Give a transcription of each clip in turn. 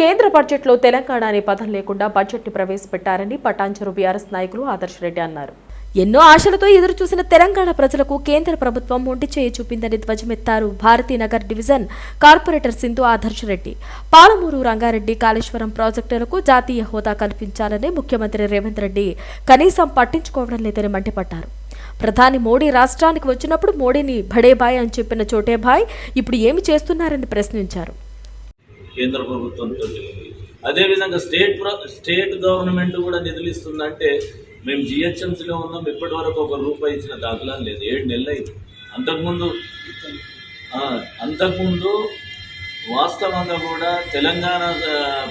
కేంద్ర బడ్జెట్లో తెలంగాణ అనే పదం లేకుండా బడ్జెట్ని ప్రవేశపెట్టారని పటాంచరు బీఆర్ఎస్ నాయకులు ఆదర్శరెడ్డి అన్నారు. ఎన్నో ఆశలతో ఎదురుచూసిన తెలంగాణ ప్రజలకు కేంద్ర ప్రభుత్వం ఒంటి చేయి చూపిందని ధ్వజమెత్తారు భారతీనగర్ డివిజన్ కార్పొరేటర్ సింధు ఆదర్శ్ రెడ్డి. పాలమూరు రంగారెడ్డి కాళేశ్వరం ప్రాజెక్టులకు జాతీయ హోదా కల్పించాలని ముఖ్యమంత్రి రేవంత్ రెడ్డి కనీసం పట్టించుకోవడం లేదని మండిపడ్డారు. ప్రధాని మోడీ రాష్ట్రానికి వచ్చినప్పుడు మోడీని భడేబాయ్ అని చెప్పిన చోటేబాయ్ ఇప్పుడు ఏమి చేస్తున్నారని ప్రశ్నించారు. కేంద్ర ప్రభుత్వంతో అదేవిధంగా స్టేట్ ప్ర- స్టేట్ గవర్నమెంట్ కూడా నిధులు ఇస్తుందంటే మేము జిహెచ్ఎంసీలో ఉన్నాం ఇప్పటి వరకు ఒక రూపాయి ఇచ్చిన దాఖలా లేదు. ఏడు నెలలు అయింది అంతకుముందు అంతకుముందు వాస్తవంగా కూడా తెలంగాణ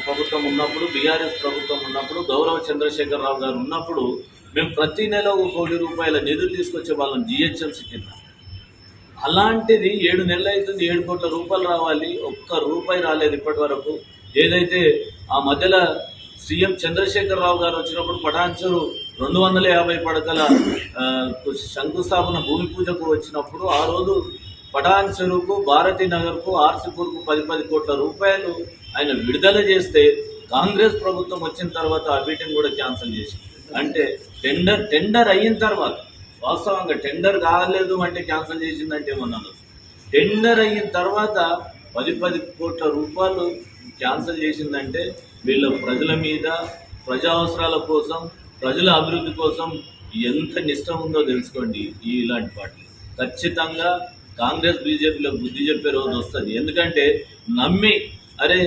ప్రభుత్వం ఉన్నప్పుడు బీఆర్ఎస్ ప్రభుత్వం ఉన్నప్పుడు గౌరవ చంద్రశేఖరరావు గారు ఉన్నప్పుడు మేము ప్రతి నెల ఒక కోటి రూపాయల నిధులు తీసుకొచ్చే వాళ్ళం జిహెచ్ఎంసీ కింద. అలాంటిది ఏడు నెలలు అవుతుంది ఏడు కోట్ల రూపాయలు రావాలి. ఒక్క రూపాయి రాలేదు ఇప్పటి వరకు ఏదైతే ఆ మధ్యలో సీఎం చంద్రశేఖరరావు గారు వచ్చినప్పుడు పటాన్చూరు రెండు వందల యాభై పడకల శంకుస్థాపన భూమి పూజకు వచ్చినప్పుడు ఆ రోజు పటాన్ భారతీ నగర్కు ఆర్సిపూర్కు పది పది కోట్ల రూపాయలు ఆయన విడుదల చేస్తే కాంగ్రెస్ ప్రభుత్వం వచ్చిన తర్వాత ఆ వీటిని కూడా క్యాన్సిల్ చేసింది. అంటే టెండర్ టెండర్ అయిన తర్వాత వాస్తవంగా టెండర్ కాలేదు అంటే క్యాన్సిల్ చేసిందంటే ఏమన్నాను టెండర్ అయిన తర్వాత పది పది కోట్ల రూపాయలు క్యాన్సిల్ చేసిందంటే వీళ్ళ ప్రజల మీద ప్రజా అవసరాల కోసం ప్రజల అభివృద్ధి కోసం ఎంత నిష్టం ఉందో తెలుసుకోండి ఈ ఇలాంటి వాటిని. ఖచ్చితంగా కాంగ్రెస్ బీజేపీలో బుద్ధి చెప్పే రోజు వస్తుంది. ఎందుకంటే నమ్మి అరే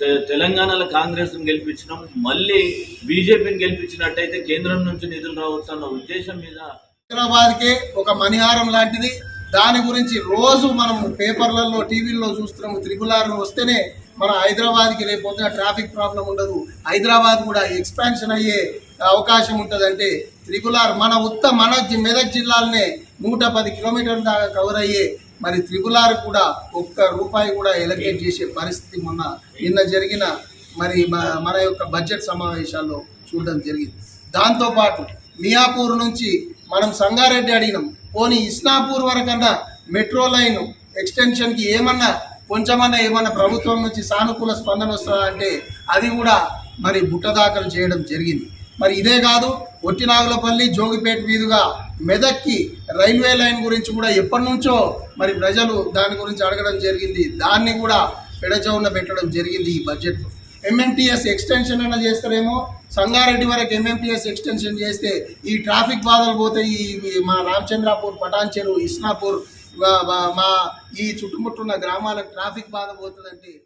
తె- తెలంగాణలో కాంగ్రెస్ని గెలిపించినాం మళ్ళీ బీజేపీని గెలిపించినట్టయితే కేంద్రం నుంచి నిధులు రావచ్చు అన్న ఉద్దేశం మీద హైదరాబాద్కే ఒక మణిహారం లాంటిది. దాని గురించి రోజు మనం పేపర్లలో టీవీల్లో చూస్తున్నాము. త్రిపులార్ వస్తేనే మన హైదరాబాద్కి రేపు ట్రాఫిక్ ప్రాబ్లం ఉండదు. హైదరాబాద్ కూడా ఎక్స్పాన్షన్ అయ్యే అవకాశం ఉంటుంది అంటే త్రిపులార్ మన ఉత్త మన మెదక్ జిల్లాలనే నూట పది కిలోమీటర్ల దాకా కవర్ అయ్యే మరి త్రిపులార్ కూడా ఒక్క రూపాయి కూడా ఎలకేట్ చేసే పరిస్థితి మొన్న నిన్న జరిగిన మరి మన యొక్క బడ్జెట్ సమావేశాల్లో చూడడం జరిగింది. దాంతోపాటు మియాపూర్ నుంచి మనం సంగారెడ్డి అడిగినాం. పోనీ ఇస్నాపూర్ వరకన్నా మెట్రో లైన్ ఎక్స్టెన్షన్కి ఏమన్నా కొంచెమన్నా ఏమన్నా ప్రభుత్వం నుంచి సానుకూల స్పందన వస్తుందా అంటే అది కూడా మరి బుట్ట దాఖలు చేయడం జరిగింది. మరి ఇదే కాదు ఒట్టినాగులపల్లి జోగిపేట మీదుగా మెదక్కి రైల్వే లైన్ గురించి కూడా ఎప్పటి నుంచో మరి ప్రజలు దాని గురించి అడగడం జరిగింది. దాన్ని కూడా పెడచవున పెట్టడం జరిగింది ఈ బడ్జెట్లో ఎంఎంటీఎస్ ఎక్స్టెన్షన్ అన్న చేస్తారేమో? సంగారెడ్డి వరకు ఎంఎంటీఎస్ ఎక్స్టెన్షన్ చేస్తే ఈ ట్రాఫిక్ బాధలు పోతాయి. ఈ- మా రామచంద్రాపూర్ పటాన్చెరు ఇస్నాపూర్ మా- మా ఈ చుట్టుముట్టున్న గ్రామాలకు ట్రాఫిక్ బాధ పోతుందంటే